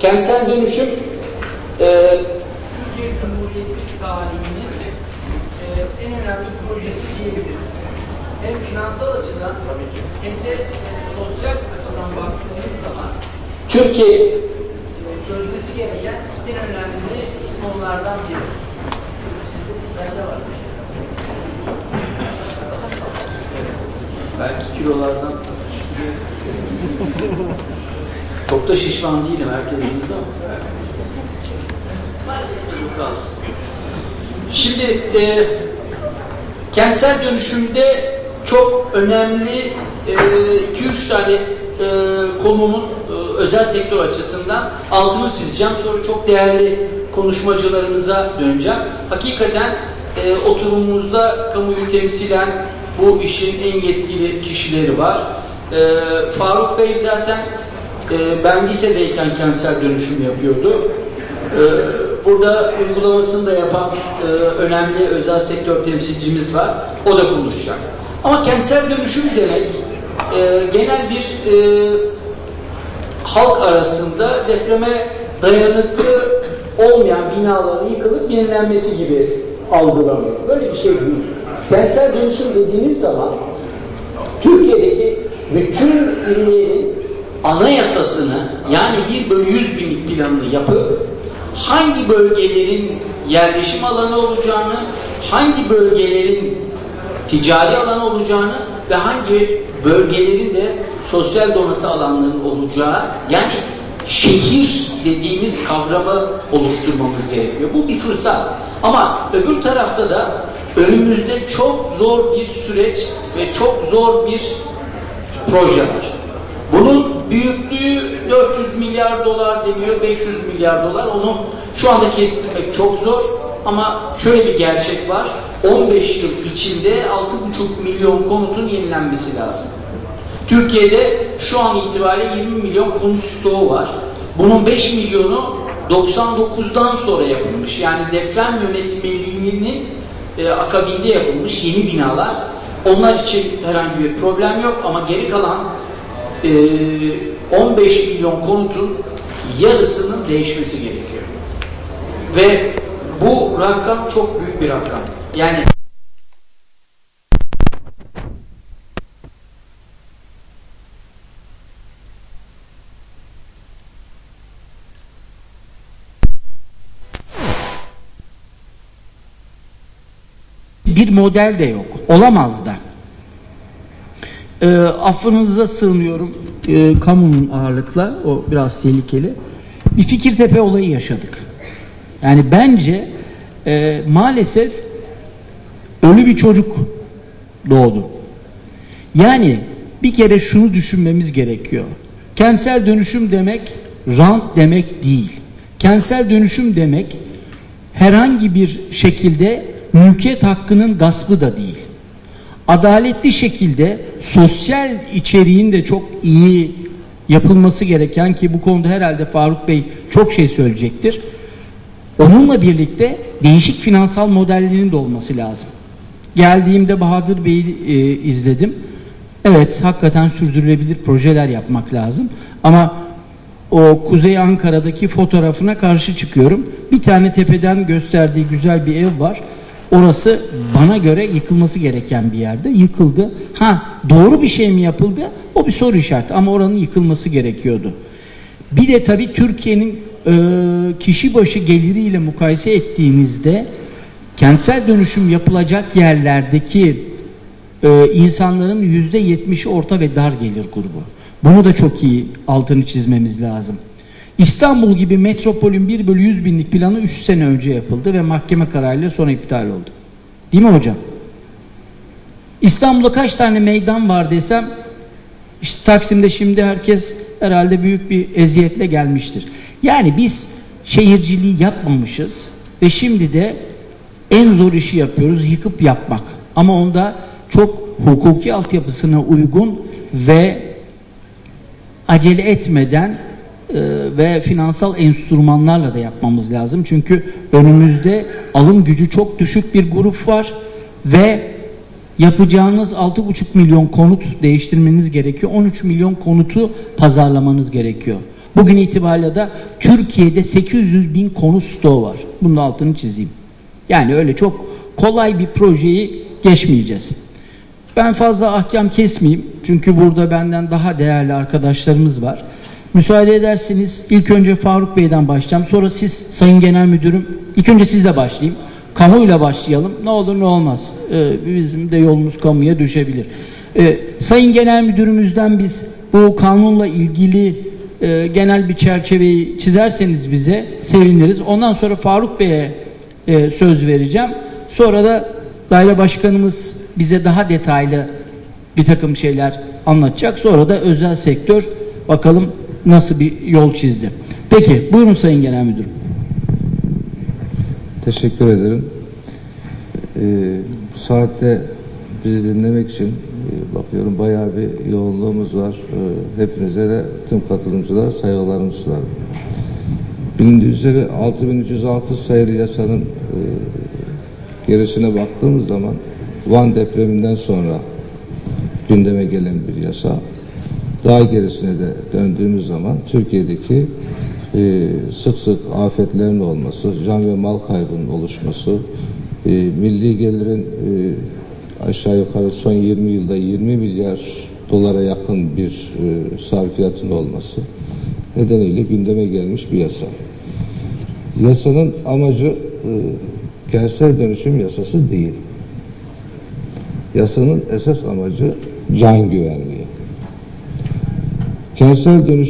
Kentsel dönüşüm e, Türkiye Cumhuriyeti tarihinin e, en önemli projesi diyebiliriz. Hem finansal açıdan hem de e, sosyal açıdan baktığımız zaman Türkiye e, çözmesi gereken en önemli konulardan biri. Bende var. belki kilolardan çok da şişman değilim herkes burada ama. Şimdi e, kentsel dönüşümde çok önemli 2-3 tane e, konunun e, özel sektör açısından altını çizeceğim. Sonra çok değerli konuşmacılarımıza döneceğim. Hakikaten e, oturumumuzda kamuyu temsilen bu işin en yetkili kişileri var. E, Faruk Bey zaten e, ben lisedeyken kentsel dönüşüm yapıyordu. E, burada uygulamasını da yapan e, önemli özel sektör temsilcimiz var. O da konuşacak. Ama kentsel dönüşüm demek e, genel bir e, halk arasında depreme dayanıklı olmayan binaların yıkılıp yenilenmesi gibi algılanıyor. Böyle bir şey değil. Kentsel dönüşüm dediğiniz zaman Türkiye'deki bütün illerin anayasasını yani 1 bölü 100 binlik planını yapıp hangi bölgelerin yerleşim alanı olacağını, hangi bölgelerin ticari alan olacağını ve hangi bölgelerin de sosyal donatı alanlarının olacağı yani şehir dediğimiz kavramı oluşturmamız gerekiyor. Bu bir fırsat. Ama öbür tarafta da önümüzde çok zor bir süreç ve çok zor bir proje var. Bunun büyüklüğü 400 milyar dolar deniyor, 500 milyar dolar. Onu şu anda kestirmek çok zor. Ama şöyle bir gerçek var. 15 yıl içinde 6,5 milyon konutun yenilenmesi lazım. Türkiye'de şu an itibariyle 20 milyon konut stoğu var. Bunun 5 milyonu 99'dan sonra yapılmış. Yani deprem yönetmeliğinin e, akabinde yapılmış yeni binalar. Onlar için herhangi bir problem yok ama geri kalan e, 15 milyon konutun yarısının değişmesi gerekiyor. Ve bu rakam çok büyük bir rakam. Yani bir model de yok. Olamaz da. E, affınıza sığınıyorum. E, kamunun ağırlıkla, o biraz tehlikeli. Bir Fikirtepe olayı yaşadık. Yani bence e, maalesef ölü bir çocuk doğdu. Yani bir kere şunu düşünmemiz gerekiyor. Kentsel dönüşüm demek rant demek değil. Kentsel dönüşüm demek herhangi bir şekilde mülkiyet hakkının gaspı da değil. Adaletli şekilde sosyal içeriğin de çok iyi yapılması gereken ki bu konuda herhalde Faruk Bey çok şey söyleyecektir. Onunla birlikte değişik finansal modellerinin de olması lazım. Geldiğimde Bahadır Bey'i e, izledim. Evet hakikaten sürdürülebilir projeler yapmak lazım. Ama o Kuzey Ankara'daki fotoğrafına karşı çıkıyorum. Bir tane tepeden gösterdiği güzel bir ev var. Orası bana göre yıkılması gereken bir yerde. Yıkıldı. Ha doğru bir şey mi yapıldı? O bir soru işareti ama oranın yıkılması gerekiyordu. Bir de tabii Türkiye'nin e, kişi başı geliriyle mukayese ettiğimizde kentsel dönüşüm yapılacak yerlerdeki e, insanların yüzde yetmişi orta ve dar gelir grubu. Bunu da çok iyi altını çizmemiz lazım. İstanbul gibi metropolün 1 bölü 100 binlik planı 3 sene önce yapıldı ve mahkeme kararıyla sonra iptal oldu. Değil mi hocam? İstanbul'da kaç tane meydan var desem işte Taksim'de şimdi herkes herhalde büyük bir eziyetle gelmiştir. Yani biz şehirciliği yapmamışız ve şimdi de en zor işi yapıyoruz yıkıp yapmak. Ama onda çok hukuki altyapısına uygun ve acele etmeden ve finansal enstrümanlarla da yapmamız lazım. Çünkü önümüzde alım gücü çok düşük bir grup var ve yapacağınız 6,5 milyon konut değiştirmeniz gerekiyor. 13 milyon konutu pazarlamanız gerekiyor. Bugün itibariyle de Türkiye'de 800 bin konu stoğu var. Bunun altını çizeyim. Yani öyle çok kolay bir projeyi geçmeyeceğiz. Ben fazla ahkam kesmeyeyim. Çünkü burada benden daha değerli arkadaşlarımız var. Müsaade ederseniz ilk önce Faruk Bey'den başlayacağım. Sonra siz Sayın Genel Müdürüm, ilk önce sizle başlayayım. Kamuyla başlayalım. Ne olur ne olmaz. Ee, bizim de yolumuz kamuya düşebilir. Ee, Sayın Genel Müdürümüzden biz bu kanunla ilgili e, genel bir çerçeveyi çizerseniz bize seviniriz. Ondan sonra Faruk Bey'e e, söz vereceğim. Sonra da daire başkanımız bize daha detaylı bir takım şeyler anlatacak. Sonra da özel sektör bakalım nasıl bir yol çizdi. Peki buyurun Sayın Genel Müdürüm. Teşekkür ederim. Ee, bu saatte bizi dinlemek için e, bakıyorum bayağı bir yoğunluğumuz var. Ee, hepinize de tüm katılımcılara saygılarımı sunarım. Bilindiği üzere 6306 sayılı yasanın e, gerisine baktığımız zaman Van depreminden sonra gündeme gelen bir yasa. Daha gerisine de döndüğümüz zaman Türkiye'deki e, sık sık afetlerin olması, can ve mal kaybının oluşması, e, milli gelirin e, aşağı yukarı son 20 yılda 20 milyar dolara yakın bir e, sarfiyatın olması nedeniyle gündeme gelmiş bir yasa. Yasanın amacı e, kentsel dönüşüm yasası değil. Yasanın esas amacı can güvenliği. Kentsel dönüşüm